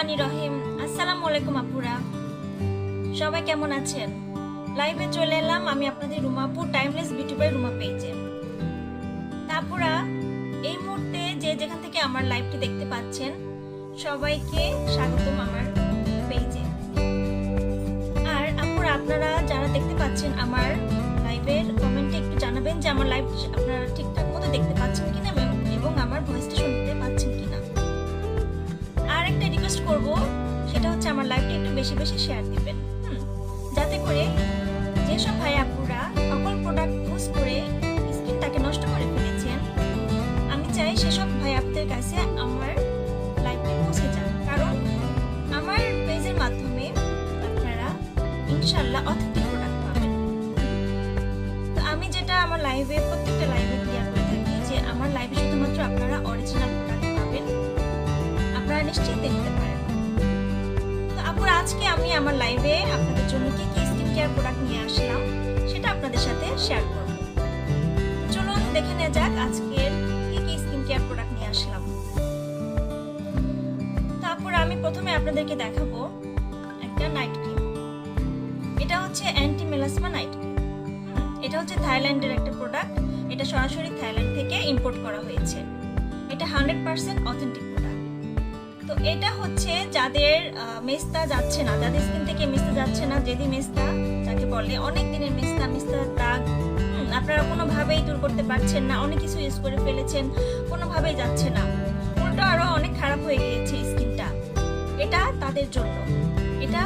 রহমানি রহিম। আসসালামু আলাইকুম আপুরা। সবাই কেমন আছেন? লাইভে চলে এলাম আমি আপনাদের রুমাপু টাইমলেস বিউটি বাই রুমা পেজে তারপরা এই মুহূর্তে যে যেখান থেকে আমার লাইভটি দেখতে পাচ্ছেন, সবাইকে স্বাগতম আমার পেজে আর আপুরা, আপনারা যারা দেখতে পাচ্ছেন আমার লাইভের কমেন্টে একটু জানাবেন যে আমার লাইভ করব, সেটা হচ্ছে আমার লাইভটা একটু বেশি বেশি শেয়ার দিবেন। যাতে করে যেসব ভাই আপুরা সকল প্রোডাক্ট ইউজ করে স্কিনটাকে নষ্ট করে ফেলেছেন, আমি চাই সেসব ভাই আপুদের কাছে আমার লাইভটি পৌঁছে যান কারণ আমার পেজের মাধ্যমে আপনারা ইনশাল্লাহ অথেন্টিক প্রোডাক্ট পাবেন। তো আমি যেটা আমার লাইভে প্রত্যেকটা লাইভে ক্লিয়ার করে থাকি যে আমার লাইভে শুধুমাত্র আপনারা অরিজিনাল প্রোডাক্ট পাবেন। আপনারা নিশ্চিন্তে দেখতে পারেন। আজকে আমি আমার লাইভে আপনাদের জন্য কি কি স্কিন কেয়ার প্রোডাক্ট নিয়ে আসলাম, সেটা আপনাদের সাথে শেয়ার করব। চলুন দেখে নেওয়া যাক আজকের কি কি স্কিন কেয়ার প্রোডাক্ট নিয়ে আসলাম। তারপর আমি প্রথমে আপনাদেরকে দেখাবো একটা নাইট ক্রিম এটা হচ্ছে অ্যান্টি মেলাসমা নাইট ক্রিম এটা হচ্ছে থাইল্যান্ডের একটা প্রোডাক্ট এটা সরাসরি থাইল্যান্ড থেকে ইম্পোর্ট করা হয়েছে। এটা হান্ড্রেড পার্সেন্ট অথেন্টিক তো এটা হচ্ছে যাদের মেস্তা যাচ্ছে না। যাদের স্কিন থেকে মেস্তা যাচ্ছে না যেদি মেস্তা, যাকে বলে অনেক দিনের মেস্তা মেস্তার দাগ। আপনারা কোনোভাবেই দূর করতে পারছেন না, অনেক কিছু ইউজ করে ফেলেছেন, কোনোভাবেই যাচ্ছে না। উল্টো আরও অনেক খারাপ হয়ে গিয়েছে স্কিনটা এটা তাদের জন্য। এটা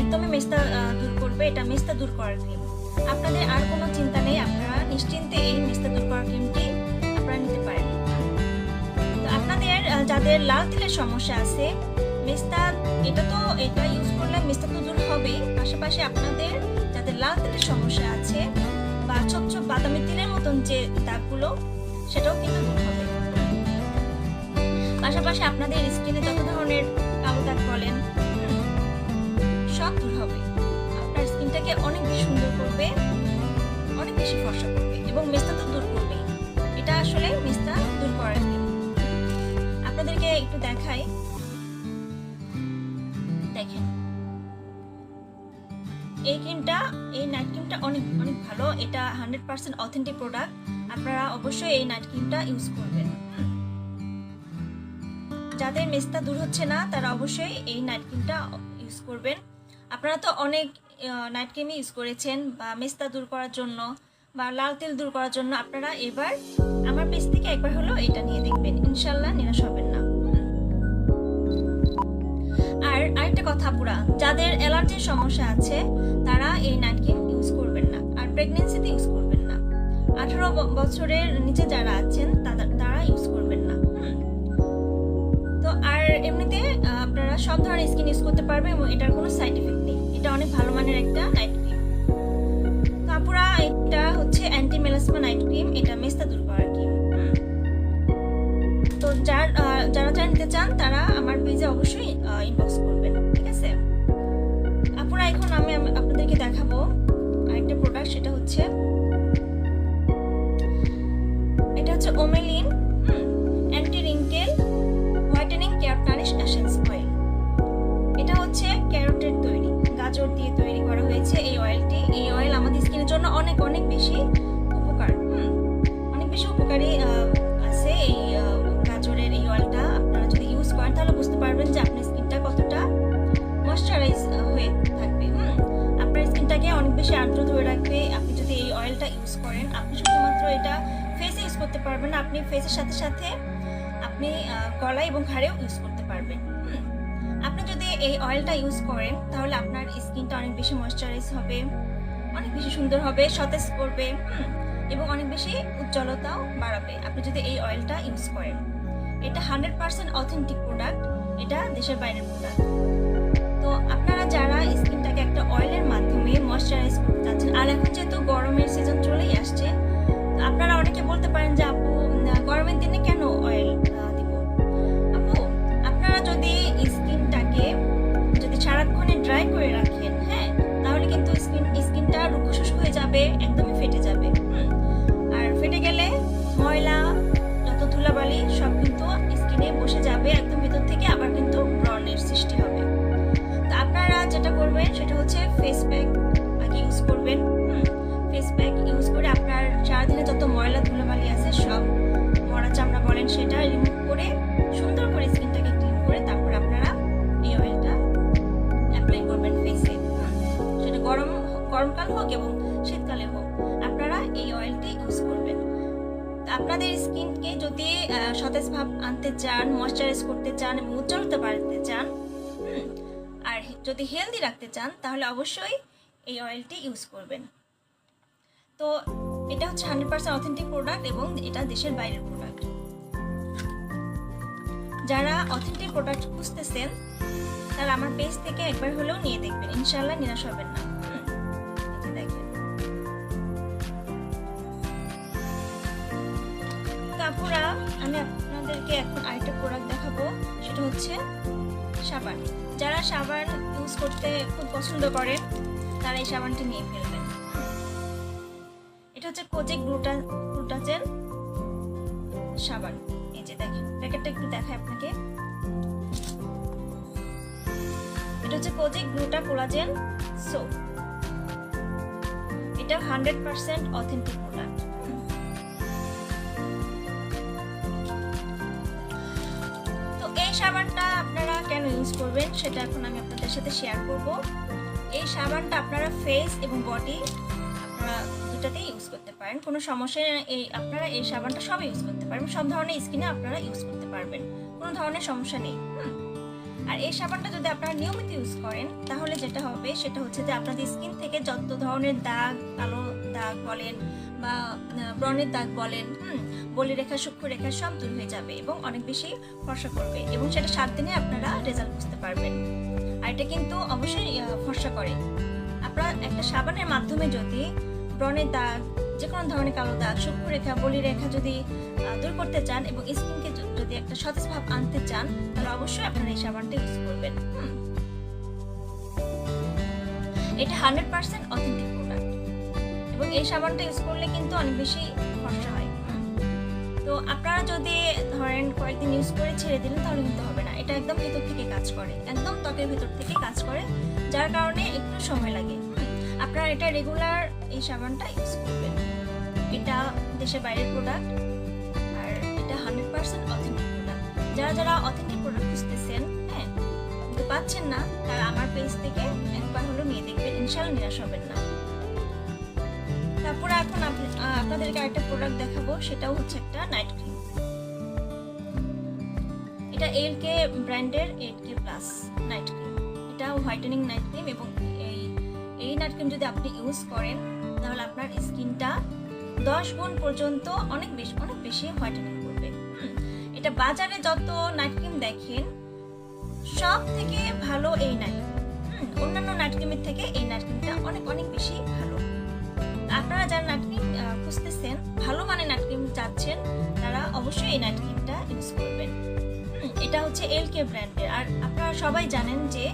একদমই মেস্তা দূর করবে, এটা মেস্তা দূর করার ক্রিম আপনাদের আর কোনো চিন্তা নেই, আপনারা নিশ্চিন্তে এই মেস্তা দূর করার ক্রিমটি যাদের লাল তেলের সমস্যা আছে মেস্তা এটা তো এটা ইউজ করলে মেস্তা তো দূর হবেই। পাশাপাশি আপনাদের যাদের লাল তেলের সমস্যা আছে বা ছোপ ছোপ বাদামি তেলের মতন যে দাগগুলো, সেটাও কিন্তু দূর হবে। পাশাপাশি আপনাদের স্কিনে যত ধরনের কালো দাগ বলেন, সব দূর হবে। আপনার স্কিনটাকে অনেক বেশি সুন্দর করবে, অনেক বেশি ফর্সা করবে। এবং মেস্তা দেখাই দেখেন। এই ক্রিমটা এই নাইট ক্রিমটা অনেক অনেক ভালো। এটা হান্ড্রেড পার্সেন্ট অথেন্টিক প্রোডাক্ট আপনারা অবশ্যই এই নাইট ক্রিমটা ইউজ করবেন। যাদের মেস্তা দূর হচ্ছে না, তারা অবশ্যই এই নাইট ক্রিমটা ইউজ করবেন। আপনারা তো অনেক নাইট ক্রিমই ইউজ করেছেন, বা মেস্তা দূর করার জন্য, বা লাল তেল দূর করার জন্য, আপনারা এবার আমার পেজ থেকে একবার হলো এটা নিয়ে দেখবেন। ইনশাল্লাহ নিরাশ হবেন না। আর আরেকটা কথা পুরা যাদের অ্যালার্জির সমস্যা আছে, তারা এই নাইট ইউজ করবেন না। আর প্রেগনেন্সিতে ইউজ করবেন না। আঠারো বছরের নিচে যারা আছেন তারা- তারা ইউজ করবেন না। তো আর এমনিতে আপনারা সব ধরনের স্কিন ইউজ করতে পারবেন এবং এটার কোনো সাইড এফেক্ট নেই। এটা অনেক ভালো মানের একটা নাইট ক্রিম। তারপরা এটা হচ্ছে অ্যান্টি মেলাসমা নাইট ক্রিম। এটা মেস্তা দূর করার ক্রিম। তো যার যারা যারা নিতে চান, তারা আমার পেজে অবশ্যই ইনবক্স দেখাবো আরেকটা প্রোডাক্ট সেটা হচ্ছে এটা হচ্ছে ওমেলিন অ্যান্টি রিঙ্কেল হোয়াইটেনিং কেয়ার টানিশ অ্যাসেন্স অয়েল এটা হচ্ছে ক্যারোটের তৈরি, গাজর দিয়ে তৈরি করা হয়েছে এই অয়েলটি এই অয়েল আমাদের স্কিনের জন্য অনেক অনেক বেশি এটা ফেসে ইউজ করতে পারবেন আপনি ফেসের সাথে সাথে আপনি গলায় এবং ঘাড়েও ইউজ করতে পারবেন। আপনি যদি এই অয়েলটা ইউজ করেন, তাহলে আপনার স্কিনটা অনেক বেশি ময়শ্চারাইজ হবে, অনেক বেশি সুন্দর হবে, সতেজ করবে এবং অনেক বেশি উজ্জ্বলতাও বাড়াবে। আপনি যদি এই অয়েলটা ইউজ করেন, এটা হান্ড্রেড পার্সেন্ট অথেন্টিক প্রোডাক্ট এটা দেশের বাইরের প্রোডাক্ট তো আপনারা যারা স্কিনটাকে একটা অয়েলের মাধ্যমে ময়শ্চারাইজ করতে চাচ্ছেন, আর এখন যেহেতু গরমের সিজন চলেই আসছে আপনারা অনেকে বলতে পারেন যে, আপু গরমের দিনে কেন অয়েল দিব? আপু, আপনারা যদি স্কিনটাকে, যদি সারাক্ষণে ড্রাই করে রাখেন হ্যাঁ তাহলে কিন্তু স্কিন, স্কিনটা রুক্ষ শুষ্ক হয়ে যাবে একদমই সতেজ ভাব আনতে চান ময়শ্চারাইজ করতে চান এবং উজ্জ্বলতা বাড়াতে চান, আর যদি হেলদি রাখতে চান, তাহলে অবশ্যই এই অয়েলটি ইউজ করবেন। তো এটা হচ্ছে হান্ড্রেড পার্সেন্ট অথেন্টিক প্রোডাক্ট এবং এটা দেশের বাইরের প্রোডাক্ট যারা অথেন্টিক প্রোডাক্ট খুঁজতেছেন, তারা আমার পেজ থেকে একবার হলেও নিয়ে দেখবেন। ইনশাল্লাহ নিরাশ হবেন না। কাপুরা আমি আপনাদেরকে এখন আরেকটা প্রোডাক্ট দেখাবো, সেটা হচ্ছে সাবান। যারা সাবান ইউজ করতে খুব পছন্দ করেন তারা এই সাবানটি নিয়ে ফেলবেন। এটা হচ্ছে কোজেক গ্লুটা গ্লুটাজেন সাবান। এই যে দেখেন, প্যাকেটটা একটু দেখায় আপনাকে। এটা হচ্ছে কোজেক গ্লুটা কোলাজেন সোপ এটা hundred percent authentic product use করবেন, সেটা এখন আমি আপনাদের সাথে শেয়ার করব। এই সাবানটা আপনারা ফেস এবং বডি আপনারা দুটাতেই ইউজ করতে পারেন। কোনো সমস্যা এই আপনারা এই সাবানটা সব ইউজ করতে পারবেন। সব ধরনের স্কিনে আপনারা ইউজ করতে পারবেন। কোনো ধরনের সমস্যা নেই আর এই সাবানটা যদি আপনারা নিয়মিত ইউজ করেন, তাহলে যেটা হবে, সেটা হচ্ছে যে আপনাদের স্কিন থেকে যত ধরনের দাগ, কালো দাগ বলেন বা ব্রণের দাগ বলেন বলি রেখা সূক্ষ্ম রেখা সব দূর হয়ে যাবে এবং অনেক বেশি ফর্সা করবে এবং সেটা সাত দিনে আপনারা রেজাল্ট বুঝতে পারবেন। আর এটা কিন্তু অবশ্যই ফর্সা করে। আপনারা একটা সাবানের মাধ্যমে যদি ব্রণের দাগ যে কোনো ধরনের কালো দাগ, সূক্ষ্ম রেখা, বলি রেখা যদি দূর করতে চান এবং স্কিনকে যদি একটা সতেজ ভাব আনতে চান, তাহলে অবশ্যই আপনারা এই সাবানটা ইউজ করবেন। এটা হান্ড্রেড পার্সেন্ট অথেন্টিক প্রোডাক্ট এবং এই সাবানটা ইউজ করলে কিন্তু অনেক বেশি ফর্সা হয়। তো আপনারা যদি ধরেন কয়েকদিন ইউজ করে ছেড়ে দিলেন, তাহলে কিন্তু হবে না। এটা একদম ভেতর থেকে কাজ করে। একদম ত্বকের ভেতর থেকে কাজ করে, যার কারণে একটু সময় লাগে। আপনারা এটা রেগুলার এই সাবানটা ইউজ করবেন। এটা দেশের বাইরের প্রোডাক্ট আর এটা হান্ড্রেড পার্সেন্ট অথেন্টিক প্রোডাক্ট যারা যারা অথেন্টিক প্রোডাক্ট খুঁজতেছেন হ্যাঁ পাচ্ছেন না, তারা আমার পেজ থেকে একবার হলো নিয়ে দেখবেন। ইনশাল্লাহ নিরাশ হবেন না। তারপরে এখন আপনি- আপনাদেরকে আরেকটা প্রোডাক্ট দেখাবো সেটাও হচ্ছে একটা নাইট ক্রিম এটা এল কে ব্র্যান্ডের eight K plus night cream এটা হোয়াইটেনিং নাইট ক্রিম এবং এই এই নাইট ক্রিম যদি আপনি ইউজ করেন, তাহলে আপনার স্কিনটা দশ গুণ পর্যন্ত অনেক বেশি অনেক বেশি হোয়াইটেনিং করবে। এটা বাজারে যত নাইট ক্রিম দেখেন সব থেকে ভালো এই নাইট অন্যান্য নাইট ক্রিমের থেকে এই নাইট ক্রিমটা অনেক অনেক বেশি ভালো। আপনারা যারা নাইট ক্রিম খুঁজতেছেন, ভালো মানের নাইট ক্রিম চাচ্ছেন, তারা অবশ্যই এই নাইট ক্রিমটা ইউজ করবেন এটা হচ্ছে এল কে ব্র্যান্ডের আর আপনারা সবাই জানেন যে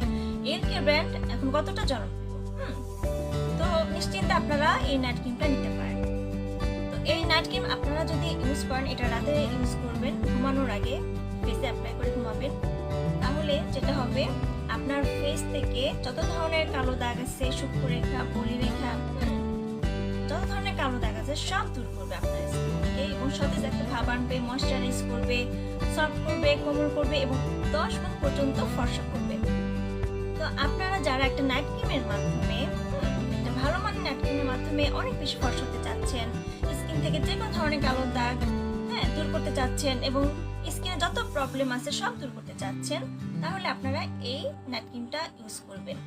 এল কে ব্র্যান্ড এখন কতটা জনপ্রিয়। তো নিশ্চিন্তে আপনারা এই নাইট ক্রিমটা নিতে পারেন। তো এই নাইট ক্রিম আপনারা যদি ইউজ করেন, এটা রাতে ইউজ করবেন, ঘুমানোর আগে ফেসে অ্যাপ্লাই করে ঘুমাবেন। তাহলে যেটা হবে, আপনার ফেস থেকে যত ধরনের কালো দাগ আছে সূক্ষ্ম রেখা বলি রেখা যত ধরনের কালো দাগ আছে সব দূর করবে আপনার স্কিন। থেকে এবং সতেজ একটা ভাব আনবে ময়শ্চারাইজ করবে সফট করবে কোমল করবে এবং দশ গুণ পর্যন্ত ফর্সা করবে। তো আপনারা যারা একটা নাইট ক্রিমের মাধ্যমে, একটা ভালো মানের নাইট ক্রিমের মাধ্যমে অনেক বেশি ফর্সা হতে চাচ্ছেন স্কিন থেকে যে কোনো ধরনের কালো দাগ হ্যাঁ দূর করতে চাচ্ছেন এবং স্কিনে যত প্রবলেম আছে, সব দূর করতে চাচ্ছেন, তাহলে আপনারা এই নাইট ক্রিমটা ইউজ করবেন।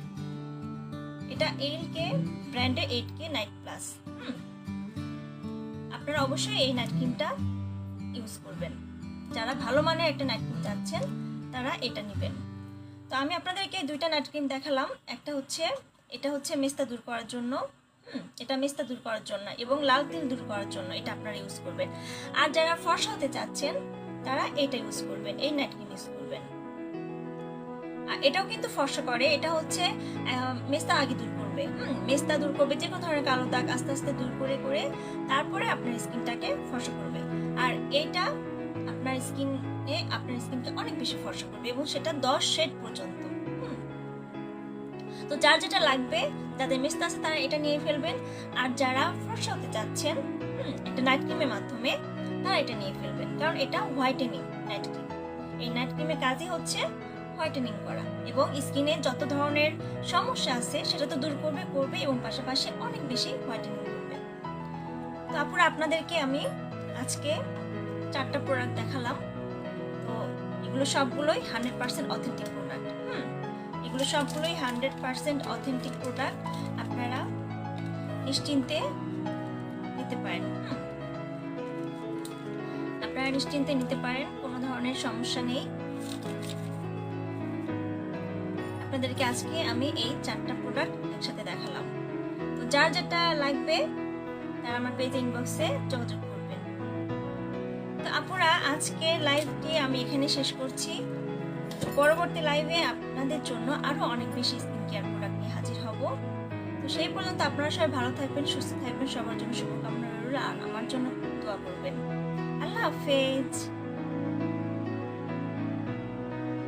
এটা এইট কে ব্র্যান্ডের এইট কে নাইট প্লাস আপনারা অবশ্যই এই ক্রিমটা ইউজ করবেন। যারা ভালো মানের একটা ক্রিম চাচ্ছেন, তারা এটা নেবেন। তো আমি আপনাদেরকে দুইটা নাইট ক্রিম দেখালাম। একটা হচ্ছে, এটা হচ্ছে মেস্তা দূর করার জন্য। এটা মেস্তা দূর করার জন্য এবং লাল তিল দূর করার জন্য এটা আপনারা ইউজ করবেন। আর যারা ফর্সা হতে চাচ্ছেন, তারা এটা ইউজ করবেন, এই ক্রিম ইউজ করবেন। এটাও কিন্তু ফর্সা করে, এটা হচ্ছে মেস্তা আগে দূর করবে মেস্তা দূর করবে যে কোনো ধরনের কালো দাগ আস্তে আস্তে দূর করে করে তারপরে আপনার স্কিনটাকে ফর্সা করবে। আর এটা আপনার স্কিনে, আপনার স্কিনকে অনেক বেশি ফর্সা করবে এবং সেটা দশ শেড পর্যন্ত। তো যার যেটা লাগবে, যাদের মেস্তা আছে তারা এটা নিয়ে ফেলবেন। আর যারা ফর্সা হতে চাচ্ছেন একটা নাইট ক্রিমের মাধ্যমে তারা এটা নিয়ে ফেলবেন। কারণ এটা হোয়াইটেনিং, নাইট ক্রিম। এই নাইট ক্রিমের কাজই হচ্ছে হোয়াইটেনিং করা। এবং স্কিনে যত ধরনের সমস্যা আছে, সেটা তো দূর করবে করবে এবং পাশাপাশি অনেক বেশি হোয়াইটেনিং করবে। তো আপনাদেরকে আমি আজকে চারটা প্রোডাক্ট দেখালাম। তো এগুলো সবগুলোই হান্ড্রেড পার্সেন্ট অথেন্টিক প্রোডাক্ট হুম? এগুলো সবগুলোই হান্ড্রেড পার্সেন্ট অথেন্টিক প্রোডাক্ট আপনারা নিশ্চিন্তে নিতে পারেন আপনারা নিশ্চিন্তে নিতে পারেন, কোনো ধরনের সমস্যা নেই। আপনাদেরকে আজকে আমি এই চারটা প্রোডাক্ট একসাথে দেখালাম। তো যার যেটা লাগবে, তারা আমার পেজ ইনবক্সে যোগাযোগ করবেন তো আপুরা, আজকে লাইভটি আমি এখানে শেষ করছি। পরবর্তী লাইভে আপনাদের জন্য আরও অনেক বেশি স্কিন কেয়ার প্রোডাক্ট নিয়ে হাজির হব। তো সেই পর্যন্ত আপনারা সবাই ভালো থাকবেন, সুস্থ থাকবেন। সবার জন্য শুভকামনা রইল। আর আমার জন্য দোয়া করবেন। আল্লাহ হাফেজ।